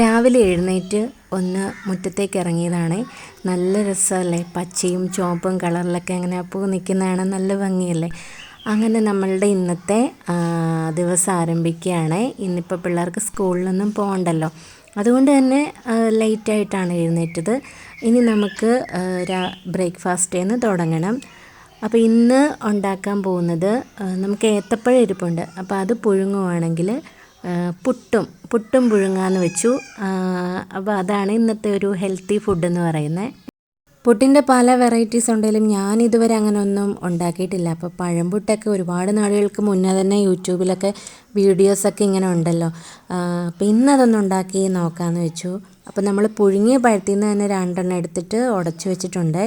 രാവിലെ എഴുന്നേറ്റ് ഒന്ന് മുറ്റത്തേക്ക് ഇറങ്ങിയതാണ്. നല്ല രസമല്ലേ? പച്ചയും ചുവപ്പും കളറിലൊക്കെ അങ്ങനെ പൂ നിൽക്കുന്നതാണ്. നല്ല ഭംഗിയല്ലേ? അങ്ങനെ നമ്മളുടെ ഇന്നത്തെ ദിവസം ആരംഭിക്കുകയാണ്. ഇന്നിപ്പോൾ പിള്ളേർക്ക് സ്കൂളിലൊന്നും പോകണ്ടല്ലോ. അതുകൊണ്ട് തന്നെ ലേറ്റായിട്ടാണ് എഴുന്നേറ്റത്. ഇനി നമുക്ക് ബ്രേക്ക്ഫാസ്റ്റ് നിന്ന് തുടങ്ങണം. അപ്പോൾ ഇന്ന് ഉണ്ടാക്കാൻ പോകുന്നത് നമുക്ക് ഏത്തപ്പഴം ഇരിപ്പുണ്ട്. അപ്പോൾ അത് പുഴുങ്ങുവാണെങ്കിൽ പുട്ടും പുട്ടും പുഴുങ്ങാന്ന് വെച്ചു. അപ്പോൾ അതാണ് ഇന്നത്തെ ഒരു ഹെൽത്തി ഫുഡ് എന്ന് പറയുന്നത് പുട്ടിന്റെ പല വെറൈറ്റീസ് ഉണ്ടെങ്കിലും ഞാൻ ഇതുവരെ അങ്ങനെ ഒന്നും ഉണ്ടാക്കിയിട്ടില്ല. അപ്പോൾ പഴംപുട്ടൊക്കെ ഒരുപാട് നാളുകൾക്ക് മുന്നേ തന്നെ യൂട്യൂബിലൊക്കെ വീഡിയോസൊക്കെ ഇങ്ങനെ ഉണ്ടല്ലോ. അപ്പോൾ ഇന്നതൊന്നും ഉണ്ടാക്കി നോക്കാമെന്ന് വെച്ചു. അപ്പോൾ നമ്മൾ പുഴുങ്ങിയ പഴത്തിൽ നിന്ന് തന്നെ രണ്ടെണ്ണം എടുത്തിട്ട് ഉടച്ചു വെച്ചിട്ടുണ്ട്.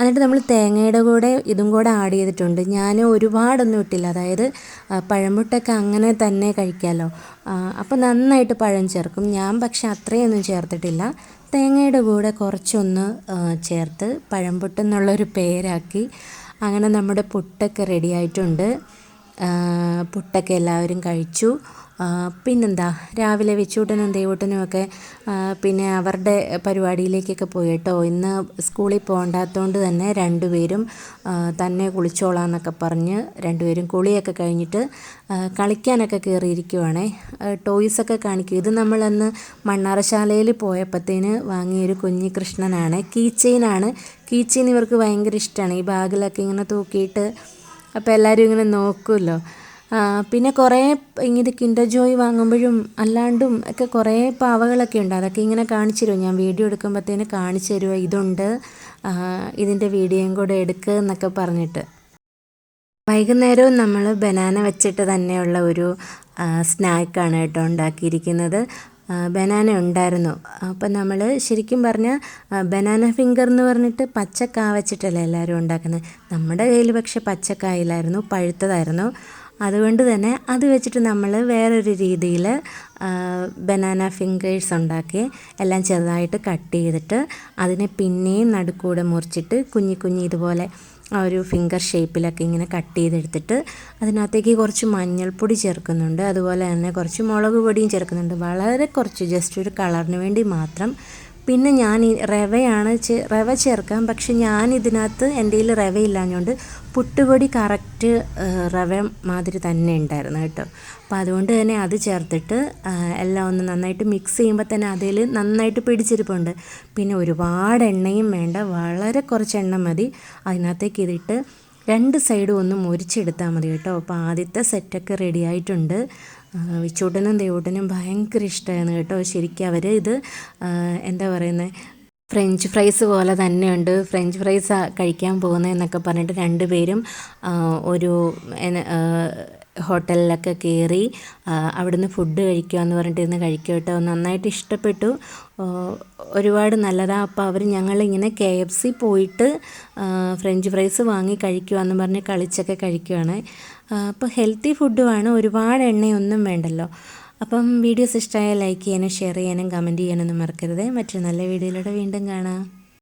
എന്നിട്ട് നമ്മൾ തേങ്ങയുടെ കൂടെ ഇതും കൂടെ ആഡ് ചെയ്തിട്ടുണ്ട്. ഞാൻ ഒരുപാടൊന്നും ഇട്ടില്ല. അതായത് പഴമുട്ടൊക്കെ അങ്ങനെ തന്നെ കഴിക്കാമല്ലോ അപ്പോൾ നന്നായിട്ട് പഴം ചേർക്കും. ഞാൻ പക്ഷെ അത്രയൊന്നും ചേർത്തിട്ടില്ല. തേങ്ങയുടെ കൂടെ കുറച്ചൊന്ന് ചേർത്ത് പഴംപുട്ട് എന്നുള്ളൊരു പേരാക്കി അങ്ങനെ നമ്മുടെ പുട്ടൊക്കെ റെഡി ആയിട്ടുണ്ട്. പുട്ടൊക്കെ എല്ലാവരും കഴിച്ചു. പിന്നെന്താ രാവിലെ വെച്ചൂട്ടനും ദേവൂട്ടനും ഒക്കെ പിന്നെ അവരുടെ പരിപാടിയിലേക്കൊക്കെ പോയി കേട്ടോ ഇന്ന് സ്കൂളിൽ പോകണ്ടാത്തതുകൊണ്ട് തന്നെ രണ്ടുപേരും തന്നെ തന്നെ കുളിച്ചോളാന്നൊക്കെ പറഞ്ഞ് രണ്ടുപേരും കുളിയൊക്കെ കഴിഞ്ഞിട്ട് കളിക്കാനൊക്കെ കയറിയിരിക്കുവാണേ ടോയ്സൊക്കെ കാണിക്കും. ഇത് നമ്മളന്ന് മണ്ണാറശാലയിൽ പോയപ്പോഴത്തേന് വാങ്ങിയൊരു കുഞ്ഞി കൃഷ്ണനാണ്. കീ ചെയിനാണ് കീ ചെയിൻ ഇവർക്ക് ഭയങ്കര ഇഷ്ടമാണ് ഈ ബാഗിലൊക്കെ ഇങ്ങനെ തൂക്കിയിട്ട് അപ്പോൾ എല്ലാവരും ഇങ്ങനെ നോക്കുമല്ലോ പിന്നെ കുറേ ഇങ്ങനെ കിൻഡർ ജോയ് വാങ്ങുമ്പോഴും അല്ലാണ്ടും ഒക്കെ കുറേ പാവകളൊക്കെ ഉണ്ട്. അതൊക്കെ ഇങ്ങനെ കാണിച്ചു തരുമോ ഞാൻ വീഡിയോ എടുക്കുമ്പോഴത്തേന് കാണിച്ചു തരുമോ ഇതുണ്ട്. ഇതിന്റെ വീഡിയോയും കൂടെ എടുക്കുക എന്നൊക്കെ പറഞ്ഞിട്ട്. വൈകുന്നേരവും നമ്മൾ ബനാന വെച്ചിട്ട് തന്നെയുള്ള ഒരു സ്നാക്കാണ് കേട്ടോ ഉണ്ടാക്കിയിരിക്കുന്നത്. ബനാന ഉണ്ടായിരുന്നു. അപ്പം നമ്മൾ ശരിക്കും പറഞ്ഞാൽ ബനാന ഫിംഗർ എന്ന് പറഞ്ഞിട്ട് പച്ചക്കായ വെച്ചിട്ടല്ല എല്ലാവരും ഉണ്ടാക്കുന്നത് നമ്മുടെ കയ്യിൽ പക്ഷേ പച്ചക്കായിലായിരുന്നു പഴുത്തതായിരുന്നു. അതുകൊണ്ട് തന്നെ അത് വെച്ചിട്ട് നമ്മൾ വേറൊരു രീതിയിൽ ബനാന ഫിംഗേഴ്സ് ഉണ്ടാക്കി എല്ലാം ചെറുതായിട്ട് കട്ട് ചെയ്തിട്ട് അതിനെ പിന്നെയും നടുക്കൂടെ മുറിച്ചിട്ട് കുഞ്ഞി കുഞ്ഞി ഇതുപോലെ ആ ഒരു ഫിംഗർ ഷേപ്പിലൊക്കെ ഇങ്ങനെ കട്ട് ചെയ്തെടുത്തിട്ട് അതിനകത്തേക്ക് കുറച്ച് മഞ്ഞൾപ്പൊടി ചേർക്കുന്നുണ്ട്. അതുപോലെ തന്നെ കുറച്ച് മുളക് പൊടിയും ചേർക്കുന്നുണ്ട്. വളരെ കുറച്ച് ജസ്റ്റ് ഒരു കളറിന് വേണ്ടി മാത്രം പിന്നെ ഞാൻ ഈ റവയാണ് റവ ചേർക്കാം. പക്ഷെ ഞാൻ ഇതിനകത്ത് എന്റെ കയ്യിൽ റവയില്ലാഞ്ഞുകൊണ്ട് പുട്ടുപൊടി കറക്റ്റ് റവ മാതിരി തന്നെ ഉണ്ടായിരുന്നു കേട്ടോ. അപ്പോൾ അതുകൊണ്ട് തന്നെ അത് ചേർത്തിട്ട് എല്ലാം ഒന്ന് നന്നായിട്ട് മിക്സ് ചെയ്യുമ്പോൾ തന്നെ അതിൽ നന്നായിട്ട് പിടിച്ചിരിപ്പുണ്ട്. പിന്നെ ഒരുപാട് എണ്ണയും വേണ്ട വളരെ കുറച്ച് എണ്ണ മതി. അതിനകത്തേക്ക് ഇതിട്ട് രണ്ട് സൈഡും ഒന്ന് മുരിച്ചെടുത്താൽ മതി കേട്ടോ. അപ്പോൾ ആദ്യത്തെ സെറ്റൊക്കെ റെഡി ആയിട്ടുണ്ട്. വിച്ചൂട്ടനും ദേവൂട്ടനും ഭയങ്കര ഇഷ്ടമാണ് കേട്ടോ. ശരിക്കും അവർ ഇത് എന്താ പറയുന്നത് ഫ്രഞ്ച് ഫ്രൈസ് പോലെ തന്നെയുണ്ട്. ഫ്രഞ്ച് ഫ്രൈസ് കഴിക്കാൻ പോകുന്നതെന്നൊക്കെ പറഞ്ഞിട്ട് രണ്ടുപേരും ഒരു ഹോട്ടലിലൊക്കെ കയറി അവിടുന്ന് ഫുഡ് കഴിക്കുക എന്ന് പറഞ്ഞിട്ട് ഇരുന്ന് കഴിക്കുക കേട്ടോ. നന്നായിട്ട് ഇഷ്ടപ്പെട്ടു. ഒരുപാട് നല്ലതാണ് അപ്പോൾ അവർ ഞങ്ങളിങ്ങനെ കെ എഫ് സി പോയിട്ട് ഫ്രഞ്ച് ഫ്രൈസ് വാങ്ങി കഴിക്കുവാന്ന് പറഞ്ഞ് കളിച്ചൊക്കെ കഴിക്കുവാണ്. അപ്പോൾ ഹെൽത്തി ഫുഡുമാണ് ഒരുപാട് എണ്ണയൊന്നും വേണ്ടല്ലോ. അപ്പം വീഡിയോസ് ഇഷ്ടമായാൽ ലൈക്ക് ചെയ്യാനും ഷെയർ ചെയ്യാനും കമന്റ് ചെയ്യാനൊന്നും മറക്കരുത്. മറ്റൊരു നല്ല വീഡിയോയിലൂടെ വീണ്ടും കാണാം.